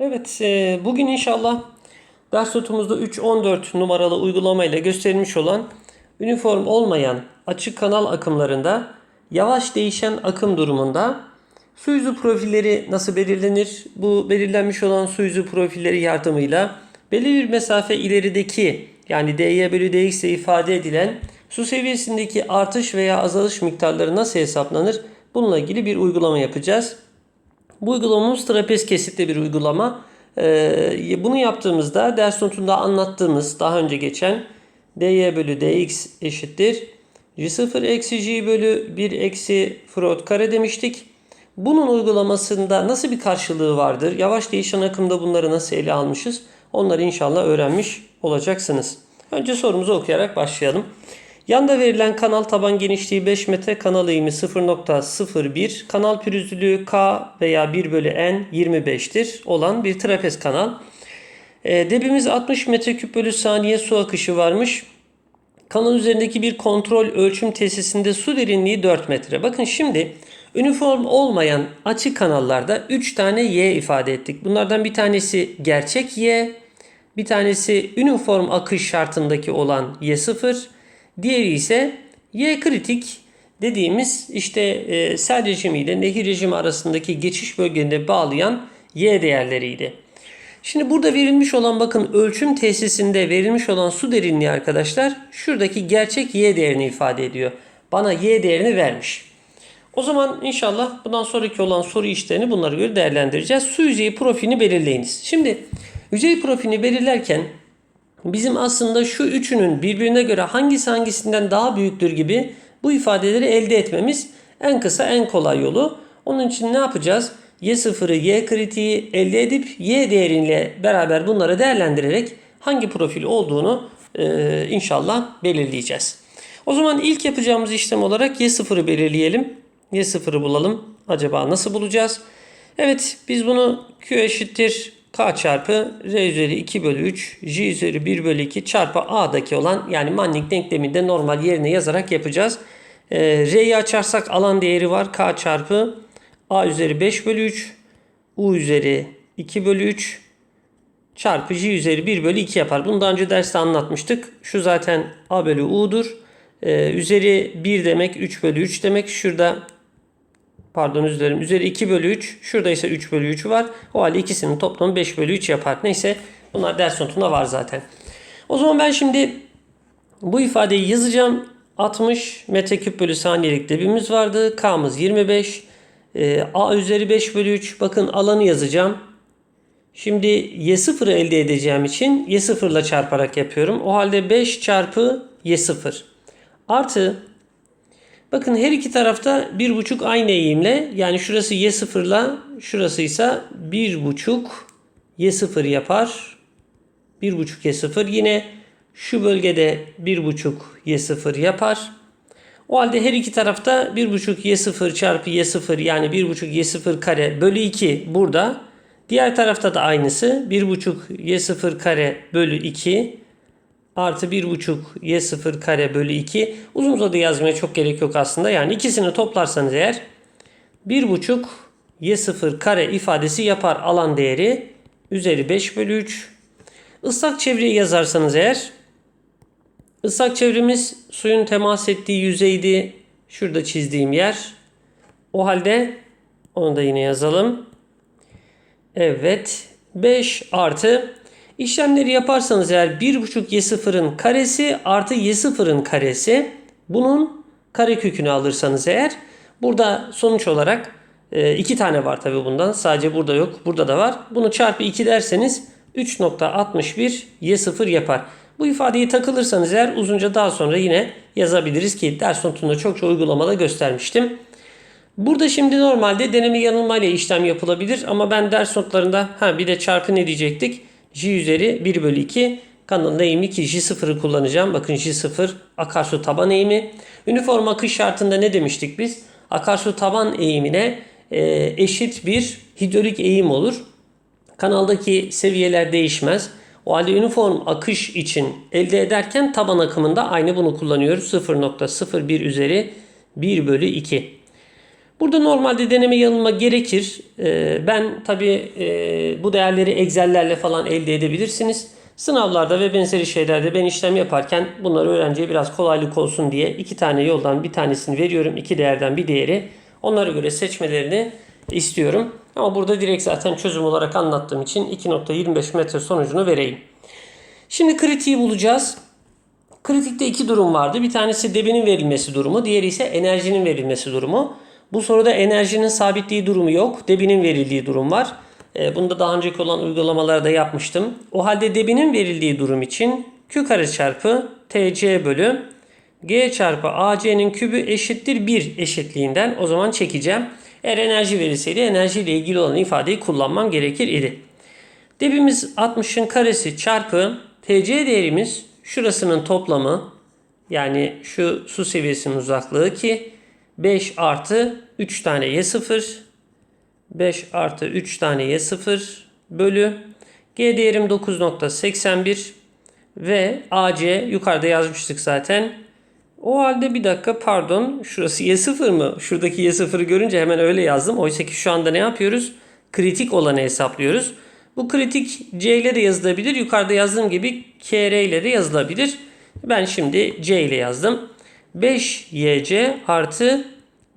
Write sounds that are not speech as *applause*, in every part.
Evet, e, bugün inşallah ders notumuzda 3.14 numaralı uygulamayla gösterilmiş olan üniform olmayan açık kanal akımlarında yavaş değişen akım durumunda su yüzü profilleri nasıl belirlenir? Bu belirlenmiş olan su yüzü profilleri yardımıyla belli bir mesafe ilerideki yani dy bölü dx ile ifade edilen su seviyesindeki artış veya azalış miktarları nasıl hesaplanır? Bununla ilgili bir uygulama yapacağız. Bu uygulamamız trapez kesitli bir uygulama. Ee, bunu yaptığımızda ders notunda anlattığımız daha önce geçen dy bölü dx eşittir. J0 eksi j bölü 1 eksi Freud kare demiştik. Bunun uygulamasında nasıl bir karşılığı vardır? Yavaş değişen akımda bunları nasıl ele almışız? Onları inşallah öğrenmiş olacaksınız. Önce sorumuzu okuyarak başlayalım. Yanda verilen kanal taban genişliği 5 metre, kanal eğimi 0.01, kanal pürüzlülüğü K veya 1 bölü N 25'tir olan bir trapez kanal. E, debimiz 60 metreküp bölü saniye su akışı varmış. Kanal üzerindeki bir kontrol ölçüm tesisinde su derinliği 4 metre. Bakın şimdi üniform olmayan açık kanallarda 3 tane Y ifade ettik. Bunlardan bir tanesi gerçek Y, bir tanesi üniform akış şartındaki olan Y0, Diğeri ise Y kritik dediğimiz işte e, sel rejimi ile nehir rejimi arasındaki geçiş bölgelerine bağlayan Y değerleriydi. Şimdi burada verilmiş olan bakın ölçüm tesisinde verilmiş olan su derinliği arkadaşlar şuradaki gerçek Y değerini ifade ediyor. Bana Y değerini vermiş. O zaman inşallah bundan sonraki olan soru işlerini bunlara göre değerlendireceğiz. Su yüzeyi profilini belirleyiniz. Şimdi yüzey profilini belirlerken bizim aslında şu üçünün birbirine göre hangisi hangisinden daha büyüktür gibi bu ifadeleri elde etmemiz en kısa en kolay yolu. Onun için ne yapacağız? Y0'ı Y kritiği elde edip Y değeriyle beraber bunları değerlendirerek hangi profil olduğunu e, inşallah belirleyeceğiz. O zaman ilk yapacağımız işlem olarak Y0'ı belirleyelim. Y0'ı bulalım. Acaba nasıl bulacağız? Evet biz bunu Q eşittir K çarpı R üzeri 2 bölü 3 J üzeri 1 bölü 2 çarpı A'daki olan yani Manning denkleminde normal yerine yazarak yapacağız. E, R'yi açarsak alan değeri var. K çarpı A üzeri 5 bölü 3 U üzeri 2 bölü 3 çarpı J üzeri 1 bölü 2 yapar. Bunu daha önce derste anlatmıştık. Şu zaten A bölü U'dur. Ee, üzeri 1 demek 3 bölü 3 demek. Şurada pardon özür dilerim. Üzeri 2 bölü 3. Şurada ise 3 bölü 3 var. O halde ikisinin toplamı 5 bölü 3 yapar. Neyse bunlar ders notunda var zaten. O zaman ben şimdi bu ifadeyi yazacağım. 60 metreküp bölü saniyelik debimiz vardı. K'mız 25. Ee, A üzeri 5 bölü 3. Bakın alanı yazacağım. Şimdi Y0'ı elde edeceğim için Y0 ile çarparak yapıyorum. O halde 5 çarpı Y0 artı Bakın her iki tarafta bir buçuk aynı eğimle yani şurası y0 ile şurası ise bir buçuk y0 yapar. Bir buçuk y0 yine şu bölgede bir buçuk y0 yapar. O halde her iki tarafta bir buçuk y0 çarpı y0 yani bir buçuk y0 kare bölü 2 burada. Diğer tarafta da aynısı. bir buçuk y0 kare bölü 2 artı 1,5 y0 kare bölü 2. Uzun uzadı yazmaya çok gerek yok aslında. Yani ikisini toplarsanız eğer 1,5 y0 kare ifadesi yapar alan değeri üzeri 5 bölü 3. Islak çevreyi yazarsanız eğer ıslak çevremiz suyun temas ettiği yüzeydi. Şurada çizdiğim yer. O halde onu da yine yazalım. Evet 5 artı İşlemleri yaparsanız eğer 1.5 y0'ın karesi artı y0'ın karesi bunun karekökünü alırsanız eğer burada sonuç olarak e, iki tane var tabi bundan. Sadece burada yok. Burada da var. Bunu çarpı 2 derseniz 3.61 y0 yapar. Bu ifadeyi takılırsanız eğer uzunca daha sonra yine yazabiliriz ki ders notunda çokça uygulamada göstermiştim. Burada şimdi normalde deneme yanılmayla işlem yapılabilir ama ben ders notlarında ha bir de çarpı ne diyecektik? J üzeri 1 bölü 2 kanalın eğimi ki J0'ı kullanacağım. Bakın J0 akarsu taban eğimi. Üniform akış şartında ne demiştik biz? Akarsu taban eğimine e, eşit bir hidrolik eğim olur. Kanaldaki seviyeler değişmez. O halde üniform akış için elde ederken taban akımında aynı bunu kullanıyoruz. 0.01 üzeri 1 bölü 2. Burada normalde deneme yanılma gerekir. Ee, ben tabi bu değerleri Excel'lerle falan elde edebilirsiniz. Sınavlarda ve benzeri şeylerde ben işlem yaparken bunları öğrenciye biraz kolaylık olsun diye iki tane yoldan bir tanesini veriyorum. iki değerden bir değeri. Onlara göre seçmelerini istiyorum. Ama burada direkt zaten çözüm olarak anlattığım için 2.25 metre sonucunu vereyim. Şimdi kritiği bulacağız. Kritikte iki durum vardı. Bir tanesi debinin verilmesi durumu, diğeri ise enerjinin verilmesi durumu. Bu soruda enerjinin sabitliği durumu yok, debinin verildiği durum var. E, Bunu da daha önceki olan uygulamalarda yapmıştım. O halde debinin verildiği durum için Q kare çarpı TC bölü G çarpı AC'nin kübü eşittir 1 eşitliğinden o zaman çekeceğim. Eğer enerji verilseydi enerji ile ilgili olan ifadeyi kullanmam gerekir idi. Debimiz 60'ın karesi çarpı TC değerimiz şurasının toplamı yani şu su seviyesinin uzaklığı ki 5 artı 3 tane Y0 5 artı 3 tane Y0 bölü G değerim 9.81 ve AC yukarıda yazmıştık zaten. O halde bir dakika pardon şurası Y0 mı? Şuradaki Y0'ı görünce hemen öyle yazdım. Oysa ki şu anda ne yapıyoruz? Kritik olanı hesaplıyoruz. Bu kritik C ile de yazılabilir. Yukarıda yazdığım gibi KR ile de yazılabilir. Ben şimdi C ile yazdım. 5 YC artı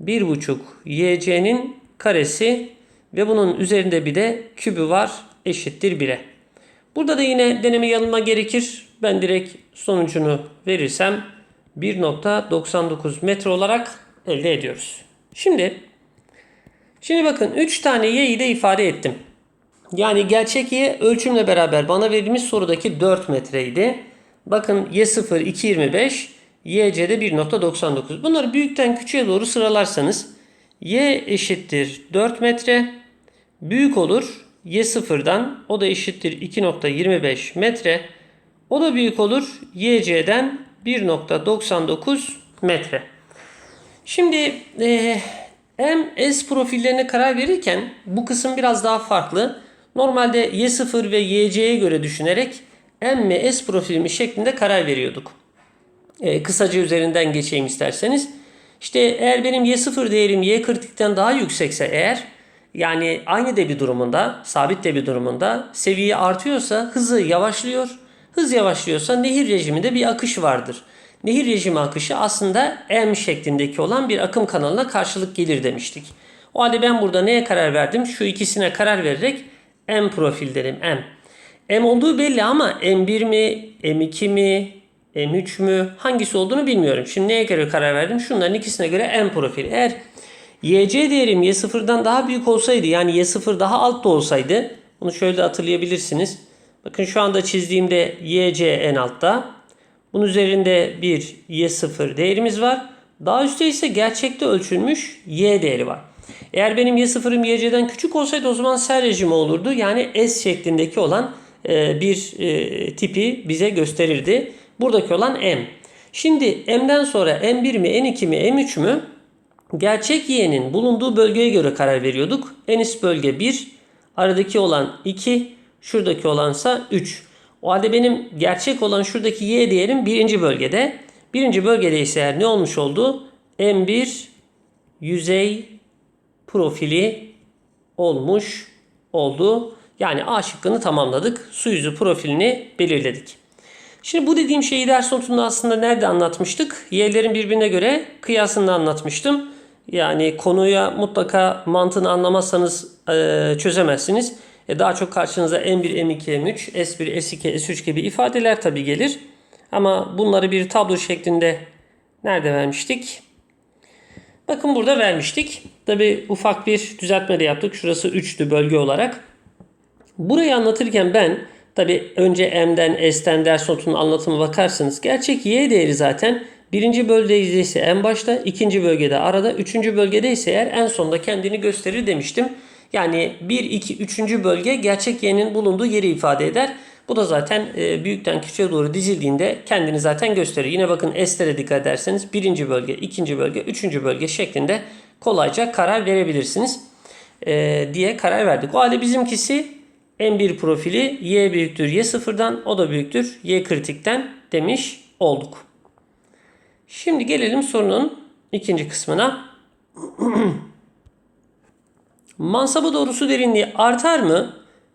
1,5 YC'nin karesi ve bunun üzerinde bir de kübü var eşittir 1'e. Burada da yine deneme yanılma gerekir. Ben direkt sonucunu verirsem 1.99 metre olarak elde ediyoruz. Şimdi şimdi bakın 3 tane y'yi de ifade ettim. Yani gerçek y ölçümle beraber bana verilmiş sorudaki 4 metreydi. Bakın y0 2.25 YC'de 1.99. Bunları büyükten küçüğe doğru sıralarsanız y eşittir 4 metre büyük olur y sıfırdan o da eşittir 2.25 metre. O da büyük olur YC'den 1.99 metre. Şimdi e, M, S profillerine karar verirken bu kısım biraz daha farklı. Normalde Y0 ve YC'ye göre düşünerek M ve S profilimi şeklinde karar veriyorduk. E, kısaca üzerinden geçeyim isterseniz. İşte eğer benim Y0 değerim Y kritikten daha yüksekse eğer yani aynı debi durumunda, sabit debi durumunda seviye artıyorsa hızı yavaşlıyor. Hız yavaşlıyorsa nehir rejiminde bir akış vardır. Nehir rejimi akışı aslında M şeklindeki olan bir akım kanalına karşılık gelir demiştik. O halde ben burada neye karar verdim? Şu ikisine karar vererek M profil derim M. M olduğu belli ama M1 mi, M2 mi, M3 mü hangisi olduğunu bilmiyorum. Şimdi neye göre karar verdim? Şunların ikisine göre M profil. Eğer YC değerim Y0'dan daha büyük olsaydı yani Y0 daha altta olsaydı bunu şöyle hatırlayabilirsiniz. Bakın şu anda çizdiğimde YC en altta. Bunun üzerinde bir Y0 değerimiz var. Daha üstte ise gerçekte ölçülmüş Y değeri var. Eğer benim Y0'ım YC'den küçük olsaydı o zaman sel rejimi olurdu. Yani S şeklindeki olan e, bir e, tipi bize gösterirdi. Buradaki olan M. Şimdi M'den sonra M1 mi, N2 mi, M3 mü? Gerçek y'nin bulunduğu bölgeye göre karar veriyorduk. En üst bölge 1, aradaki olan 2, şuradaki olansa 3. O halde benim gerçek olan şuradaki y değerim birinci bölgede. Birinci bölgede ise ne olmuş oldu? M1 yüzey profili olmuş oldu. Yani A şıkkını tamamladık. Su yüzü profilini belirledik. Şimdi bu dediğim şeyi ders notunda aslında nerede anlatmıştık? Y'lerin birbirine göre kıyasını anlatmıştım. Yani konuya mutlaka mantığını anlamazsanız e, çözemezsiniz. E, daha çok karşınıza M1, M2, M3, S1, S2, S3 gibi ifadeler tabi gelir. Ama bunları bir tablo şeklinde nerede vermiştik? Bakın burada vermiştik. Tabi ufak bir düzeltme de yaptık. Şurası 3'tü bölge olarak. Burayı anlatırken ben tabi önce M'den S'ten ders notunun anlatımı bakarsınız. Gerçek Y değeri zaten birinci bölgede ise en başta, ikinci bölgede arada, üçüncü bölgede ise eğer en sonda kendini gösterir demiştim. Yani 1, 2, 3. bölge gerçek Y'nin bulunduğu yeri ifade eder. Bu da zaten e, büyükten küçüğe doğru dizildiğinde kendini zaten gösterir. Yine bakın S'lere dikkat ederseniz birinci bölge, ikinci bölge, üçüncü bölge şeklinde kolayca karar verebilirsiniz e, diye karar verdik. O halde bizimkisi M1 profili Y büyüktür Y sıfırdan o da büyüktür Y kritikten demiş olduk. Şimdi gelelim sorunun ikinci kısmına. *clears throat* mansaba doğru su derinliği artar mı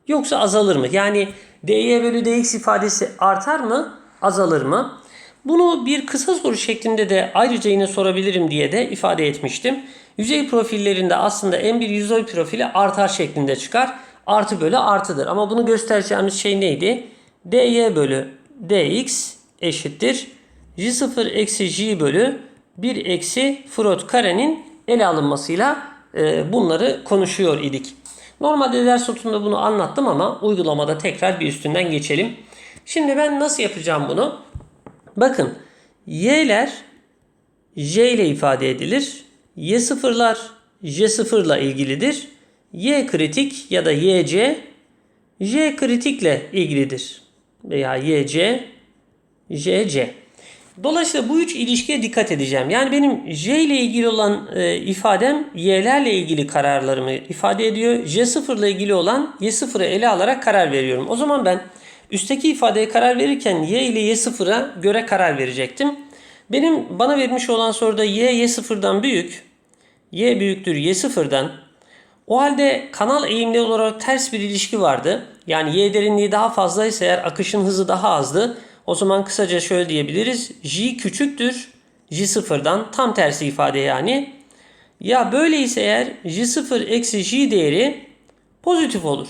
yoksa azalır mı? Yani dy bölü dx ifadesi artar mı azalır mı? Bunu bir kısa soru şeklinde de ayrıca yine sorabilirim diye de ifade etmiştim. Yüzey profillerinde aslında en bir yüzey profili artar şeklinde çıkar. Artı bölü artıdır. Ama bunu göstereceğimiz şey neydi? dy bölü dx eşittir. j0 eksi j bölü 1 eksi frot karenin ele alınmasıyla e, bunları konuşuyor idik. Normalde ders notunda bunu anlattım ama uygulamada tekrar bir üstünden geçelim. Şimdi ben nasıl yapacağım bunu? Bakın y'ler j ile ifade edilir. Y sıfırlar j sıfırla ilgilidir. Y kritik ya da yc j kritikle ilgilidir. Veya yc jc. Dolayısıyla bu üç ilişkiye dikkat edeceğim. Yani benim J ile ilgili olan e, ifadem Y'lerle ilgili kararlarımı ifade ediyor. J0 ile ilgili olan Y0'ı ele alarak karar veriyorum. O zaman ben üstteki ifadeye karar verirken Y ile Y0'a göre karar verecektim. Benim bana vermiş olan soruda Y Y0'dan büyük. Y büyüktür Y0'dan. O halde kanal eğimli olarak ters bir ilişki vardı. Yani Y derinliği daha fazlaysa eğer akışın hızı daha azdı. O zaman kısaca şöyle diyebiliriz. J küçüktür. J sıfırdan tam tersi ifade yani. Ya böyleyse eğer J0 eksi J değeri pozitif olur.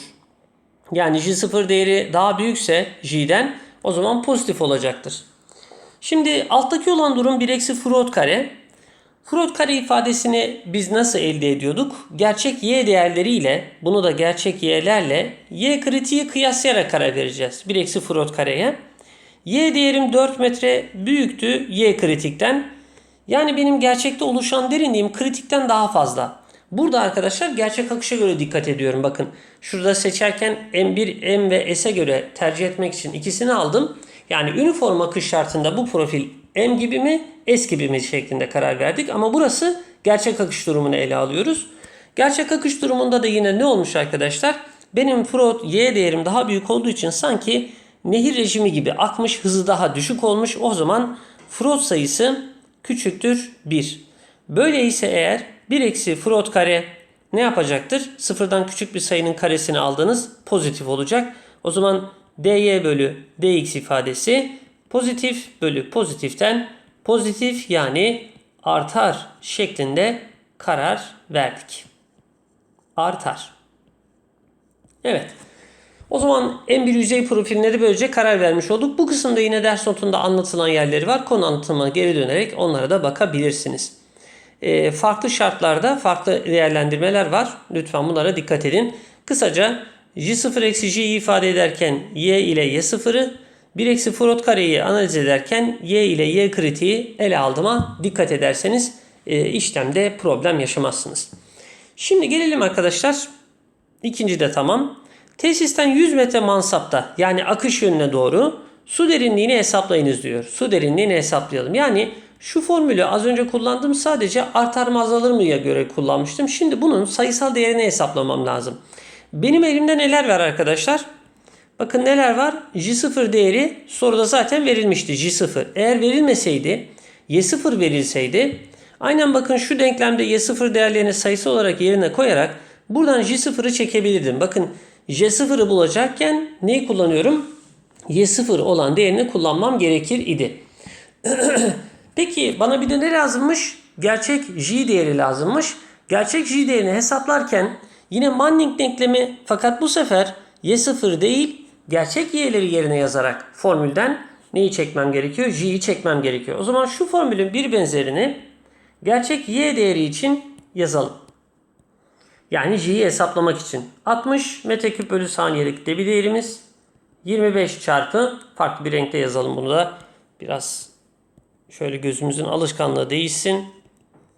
Yani J0 değeri daha büyükse J'den o zaman pozitif olacaktır. Şimdi alttaki olan durum 1 eksi Freud kare. Freud kare ifadesini biz nasıl elde ediyorduk? Gerçek y değerleriyle bunu da gerçek y'lerle y kritiği kıyaslayarak karar vereceğiz. 1 eksi Freud kareye. Y değerim 4 metre büyüktü Y kritikten. Yani benim gerçekte oluşan derinliğim kritikten daha fazla. Burada arkadaşlar gerçek akışa göre dikkat ediyorum. Bakın şurada seçerken M1, M ve S'e göre tercih etmek için ikisini aldım. Yani üniform akış şartında bu profil M gibi mi Gibi mi şeklinde karar verdik. Ama burası gerçek akış durumunu ele alıyoruz. Gerçek akış durumunda da yine ne olmuş arkadaşlar? Benim Freud Y değerim daha büyük olduğu için sanki nehir rejimi gibi akmış hızı daha düşük olmuş. O zaman Freud sayısı küçüktür 1. Böyleyse eğer 1 eksi Freud kare ne yapacaktır? Sıfırdan küçük bir sayının karesini aldınız pozitif olacak. O zaman dy bölü dx ifadesi pozitif bölü pozitiften pozitif yani artar şeklinde karar verdik. Artar. Evet. O zaman en bir yüzey profiline de böylece karar vermiş olduk. Bu kısımda yine ders notunda anlatılan yerleri var. Konu anlatımına geri dönerek onlara da bakabilirsiniz. E, farklı şartlarda farklı değerlendirmeler var. Lütfen bunlara dikkat edin. Kısaca J0 eksi J'yi ifade ederken Y ile Y0'ı 1 eksi Freud kareyi analiz ederken Y ile Y kritiği ele aldığıma dikkat ederseniz e, işlemde problem yaşamazsınız. Şimdi gelelim arkadaşlar. İkinci de tamam. Tesisten 100 metre mansapta yani akış yönüne doğru su derinliğini hesaplayınız diyor. Su derinliğini hesaplayalım. Yani şu formülü az önce kullandım sadece artar mı azalır mıya göre kullanmıştım. Şimdi bunun sayısal değerini hesaplamam lazım. Benim elimde neler var arkadaşlar? Bakın neler var? J0 değeri soruda zaten verilmişti. J0. Eğer verilmeseydi Y0 verilseydi aynen bakın şu denklemde Y0 değerlerini sayısı olarak yerine koyarak buradan J0'ı çekebilirdim. Bakın J0'ı bulacakken neyi kullanıyorum? Y0 olan değerini kullanmam gerekir idi. *clears throat* Peki bana bir de ne lazımmış? Gerçek J değeri lazımmış. Gerçek J değerini hesaplarken yine Manning denklemi fakat bu sefer Y0 değil gerçek Y'leri yerine yazarak formülden neyi çekmem gerekiyor? J'yi çekmem gerekiyor. O zaman şu formülün bir benzerini gerçek Y değeri için yazalım. Yani J'yi hesaplamak için. 60 metreküp bölü saniyelik debi değerimiz 25 çarpı farklı bir renkte yazalım bunu da biraz şöyle gözümüzün alışkanlığı değişsin.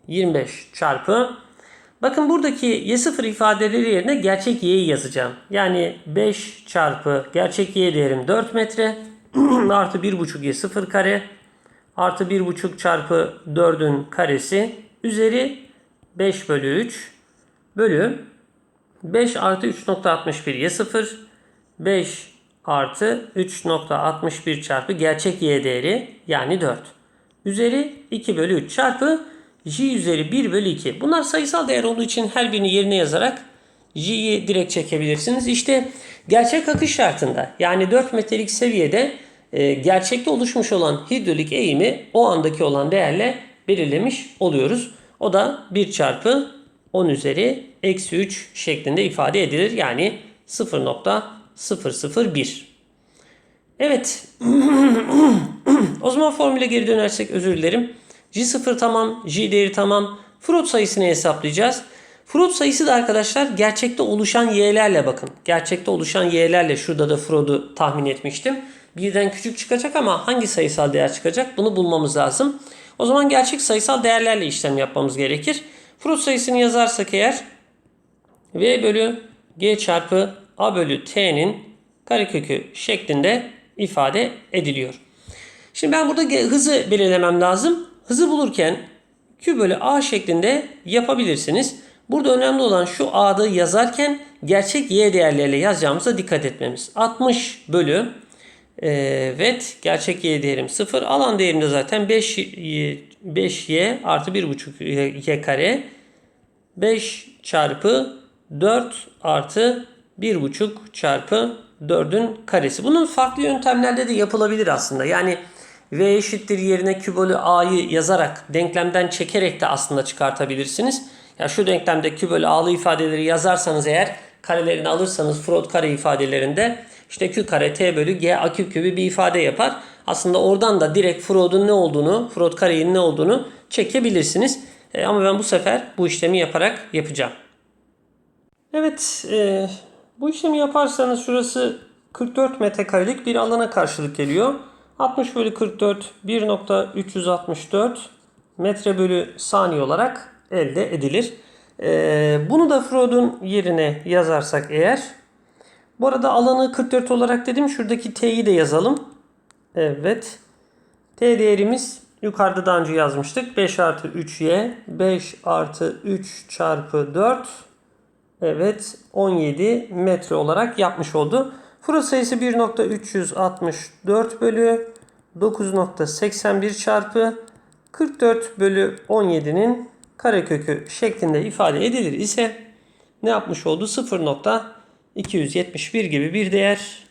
25 çarpı bakın buradaki y0 ifadeleri yerine gerçek y'yi yazacağım. Yani 5 çarpı gerçek y değerim 4 metre. *clears throat* Artı 1,5 y0 kare. Artı 1,5 çarpı 4'ün karesi üzeri 5 bölü 3 bölü 5 artı 3.61 y 0 5 artı 3.61 çarpı gerçek y değeri yani 4 üzeri 2 bölü 3 çarpı j üzeri 1 bölü 2. Bunlar sayısal değer olduğu için her birini yerine yazarak J'yi direkt çekebilirsiniz. İşte gerçek akış şartında yani 4 metrelik seviyede e, gerçekte oluşmuş olan hidrolik eğimi o andaki olan değerle belirlemiş oluyoruz. O da 1 çarpı 10 üzeri eksi 3 şeklinde ifade edilir. Yani 0.001. Evet. *clears throat* o zaman formüle geri dönersek özür dilerim. J0 tamam, J değeri tamam. Freud sayısını hesaplayacağız. Freud sayısı da arkadaşlar gerçekte oluşan y'lerle bakın. Gerçekte oluşan y'lerle şurada da Freud'u tahmin etmiştim. Birden küçük çıkacak ama hangi sayısal değer çıkacak bunu bulmamız lazım. O zaman gerçek sayısal değerlerle işlem yapmamız gerekir. Freud sayısını yazarsak eğer V bölü G çarpı A bölü T'nin karekökü şeklinde ifade ediliyor. Şimdi ben burada hızı belirlemem lazım. Hızı bulurken Q bölü A şeklinde yapabilirsiniz. Burada önemli olan şu A'da yazarken gerçek Y değerleriyle yazacağımıza dikkat etmemiz. 60 bölü e, evet gerçek Y değerim 0. Alan değerim de zaten 5, 5Y artı 1,5 Y kare. 5 çarpı 4 artı 1,5 çarpı 4'ün karesi. Bunun farklı yöntemlerde de yapılabilir aslında. Yani V eşittir yerine Q bölü A'yı yazarak denklemden çekerek de aslında çıkartabilirsiniz. Ya şu denklemde Q bölü A'lı ifadeleri yazarsanız eğer karelerini alırsanız Freud kare ifadelerinde işte Q kare T bölü G A küp gibi bir ifade yapar. Aslında oradan da direkt Freud'un ne olduğunu, Freud karenin ne olduğunu çekebilirsiniz. E, ama ben bu sefer bu işlemi yaparak yapacağım. Evet, e, bu işlemi yaparsanız şurası 44 metrekarelik bir alana karşılık geliyor. 60 bölü 44 1.364 metre bölü saniye olarak elde edilir. E, bunu da Freud'un yerine yazarsak eğer bu arada alanı 44 olarak dedim. Şuradaki t'yi de yazalım. Evet. T değerimiz yukarıda daha önce yazmıştık. 5 artı 3y. 5 artı 3 çarpı 4. Evet 17 metre olarak yapmış oldu. Freud sayısı 1.364 bölü 9.81 çarpı 44 bölü 17'nin karekökü şeklinde ifade edilir ise ne yapmış oldu? 0.271 gibi bir değer.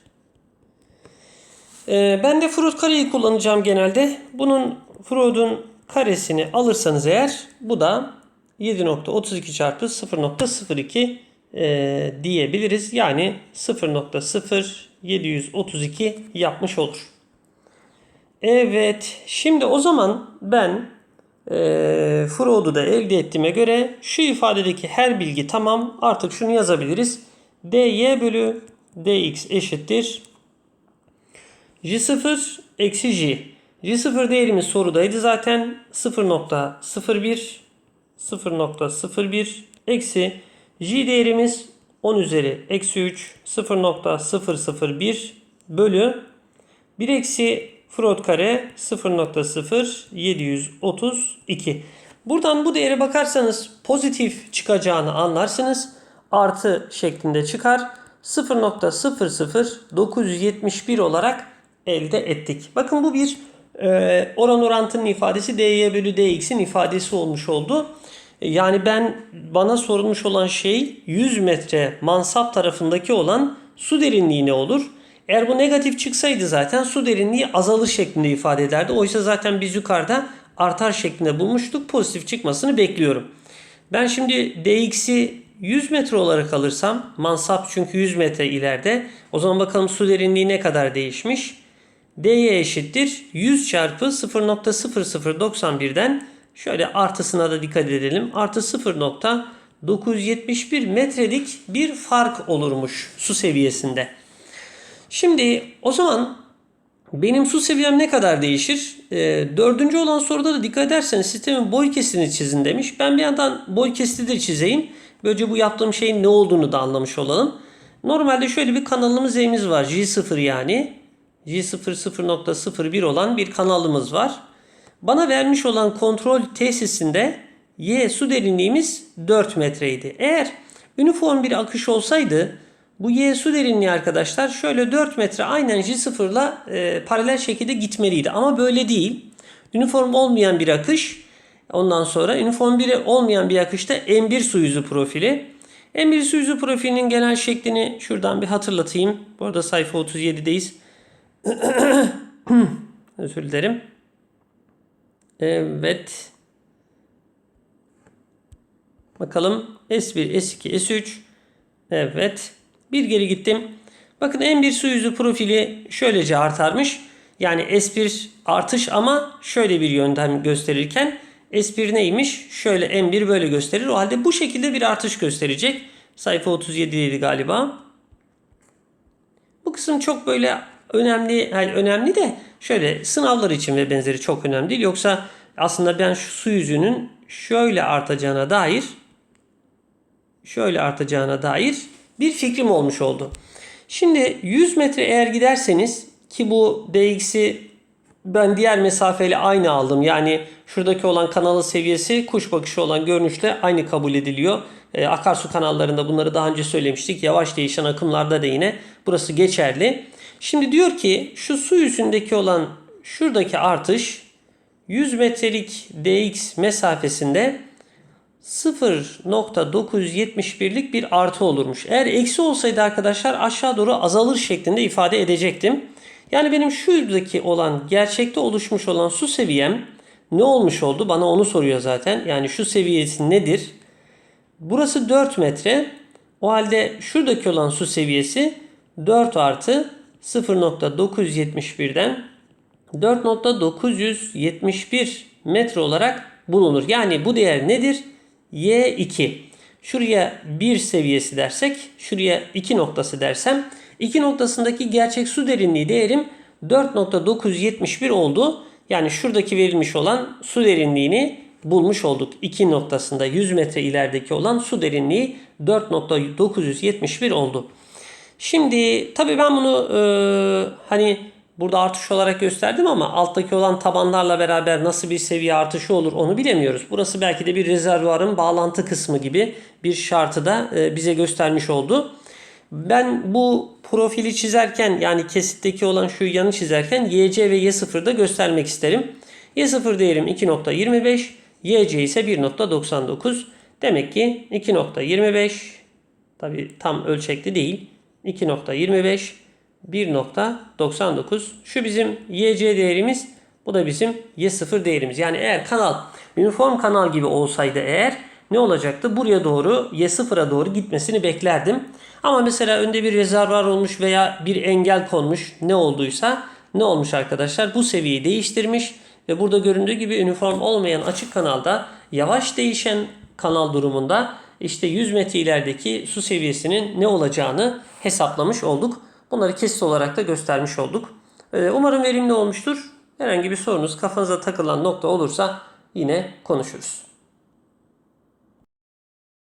Ee, ben de Freud kareyi kullanacağım genelde. Bunun Freud'un karesini alırsanız eğer bu da 7.32 çarpı 0.02 e, diyebiliriz. Yani 0.0732 yapmış olur. Evet. Şimdi o zaman ben e, Freud'u da elde ettiğime göre şu ifadedeki her bilgi tamam. Artık şunu yazabiliriz. dy bölü dx eşittir. J0 eksi j. J0 değerimiz sorudaydı zaten. 0.01 0.01 eksi j değerimiz 10 üzeri eksi 3 0.001 bölü 1 eksi Freud kare 0.0732. Buradan bu değere bakarsanız pozitif çıkacağını anlarsınız. Artı şeklinde çıkar. 0.00971 olarak elde ettik. Bakın bu bir e, oran orantının ifadesi dy bölü dx'in ifadesi olmuş oldu. Yani ben bana sorulmuş olan şey 100 metre mansap tarafındaki olan su derinliği ne olur? Eğer bu negatif çıksaydı zaten su derinliği azalır şeklinde ifade ederdi. Oysa zaten biz yukarıda artar şeklinde bulmuştuk. Pozitif çıkmasını bekliyorum. Ben şimdi dx'i 100 metre olarak alırsam mansap çünkü 100 metre ileride. O zaman bakalım su derinliği ne kadar değişmiş? dy eşittir 100 çarpı 0.0091'den şöyle artısına da dikkat edelim. Artı 0.971 metrelik bir fark olurmuş su seviyesinde. Şimdi o zaman benim su seviyem ne kadar değişir? E, dördüncü olan soruda da dikkat ederseniz sistemin boy kesitini çizin demiş. Ben bir yandan boy kesiti çizeyim. Böylece bu yaptığım şeyin ne olduğunu da anlamış olalım. Normalde şöyle bir kanalımız E'miz var. J0 yani. J0 0.01 olan bir kanalımız var. Bana vermiş olan kontrol tesisinde Y su derinliğimiz 4 metreydi. Eğer üniform bir akış olsaydı bu Y su derinliği arkadaşlar şöyle 4 metre aynen J0 ile e, paralel şekilde gitmeliydi. Ama böyle değil. Üniform olmayan bir akış. Ondan sonra üniform 1'i olmayan bir akışta M1 su yüzü profili. M1 su yüzü profilinin genel şeklini şuradan bir hatırlatayım. Bu arada sayfa 37'deyiz. *clears throat* Özür dilerim. Evet. Bakalım S1, S2, S3. Evet. Bir geri gittim. Bakın M1 su yüzü profili şöylece artarmış. Yani S1 artış ama şöyle bir yöntem gösterirken S1 neymiş? Şöyle M1 böyle gösterir. O halde bu şekilde bir artış gösterecek. Sayfa 37'deydi galiba. Bu kısım çok böyle önemli, yani önemli de şöyle sınavlar için ve benzeri çok önemli değil. Yoksa aslında ben şu su yüzünün şöyle artacağına dair şöyle artacağına dair bir fikrim olmuş oldu. Şimdi 100 metre eğer giderseniz ki bu dx'i ben diğer mesafeyle aynı aldım. Yani şuradaki olan kanalın seviyesi kuş bakışı olan görünüşle aynı kabul ediliyor. Ee, akarsu kanallarında bunları daha önce söylemiştik. Yavaş değişen akımlarda da yine burası geçerli. Şimdi diyor ki şu su yüzündeki olan şuradaki artış 100 metrelik dx mesafesinde 0.971'lik bir artı olurmuş. Eğer eksi olsaydı arkadaşlar aşağı doğru azalır şeklinde ifade edecektim. Yani benim şuradaki olan gerçekte oluşmuş olan su seviyem ne olmuş oldu? Bana onu soruyor zaten. Yani şu seviyesi nedir? Burası 4 metre. O halde şuradaki olan su seviyesi 4 artı 0.971'den 4.971 metre olarak bulunur. Yani bu değer nedir? Y2. Şuraya 1 seviyesi dersek, şuraya 2 noktası dersem, 2 noktasındaki gerçek su derinliği değerim 4.971 oldu. Yani şuradaki verilmiş olan su derinliğini bulmuş olduk. 2 noktasında 100 metre ilerideki olan su derinliği 4.971 oldu. Şimdi tabii ben bunu e, hani burada artış olarak gösterdim ama alttaki olan tabanlarla beraber nasıl bir seviye artışı olur onu bilemiyoruz. Burası belki de bir rezervuarın bağlantı kısmı gibi bir şartı da e, bize göstermiş oldu. Ben bu profili çizerken yani kesitteki olan şu yanı çizerken YC ve Y0'da göstermek isterim. Y0 değerim 2.25, YC ise 1.99. Demek ki 2.25 tabi tam ölçekli değil. 2.25 1.99 şu bizim YC değerimiz bu da bizim Y0 değerimiz. Yani eğer kanal uniform kanal gibi olsaydı eğer ne olacaktı? Buraya doğru Y0'a doğru gitmesini beklerdim. Ama mesela önde bir rezervuar olmuş veya bir engel konmuş ne olduysa ne olmuş arkadaşlar? Bu seviyeyi değiştirmiş ve burada göründüğü gibi uniform olmayan açık kanalda yavaş değişen kanal durumunda işte 100 metre ilerideki su seviyesinin ne olacağını hesaplamış olduk. Bunları kesit olarak da göstermiş olduk. Ee, Umarım verimli olmuştur. Herhangi bir sorunuz kafanıza takılan nokta olursa yine konuşuruz.